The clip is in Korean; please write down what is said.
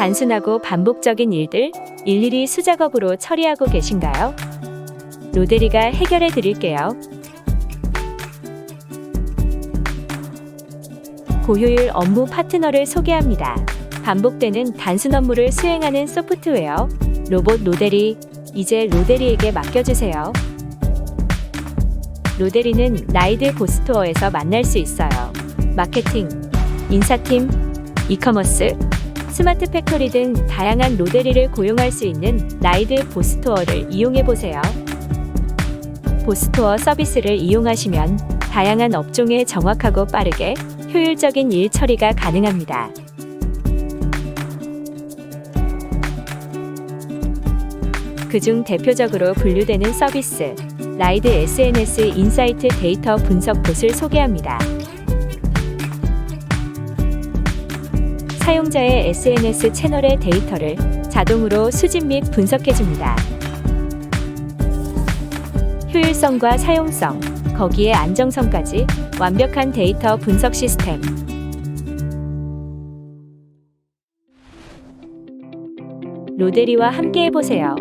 단순하고 반복적인 일들 일일이 수작업으로 처리하고 계신가요? 로데리가 해결해 드릴게요. 고효율 업무 파트너를 소개합니다. 반복되는 단순 업무를 수행하는 소프트웨어 로봇 로데리 이제 로데리에게 맡겨주세요. 로데리는 라이드 고스토어에서 만날 수 있어요. 마케팅, 인사팀, 이커머스, 스마트 팩토리 등 다양한 로데리를 고용할 수 있는 라이드 보스토어를 이용해 보세요. 보스토어 서비스를 이용하시면 다양한 업종에 정확하고 빠르게 효율적인 일 처리가 가능합니다. 그중 대표적으로 분류되는 서비스, 라이드 SNS 인사이트 데이터 분석 봇을 소개합니다. 사용자의 SNS 채널의 데이터를 자동으로 수집 및 분석해줍니다. 효율성과 사용성, 거기에 안정성까지 완벽한 데이터 분석 시스템. 로데리와 함께 해보세요.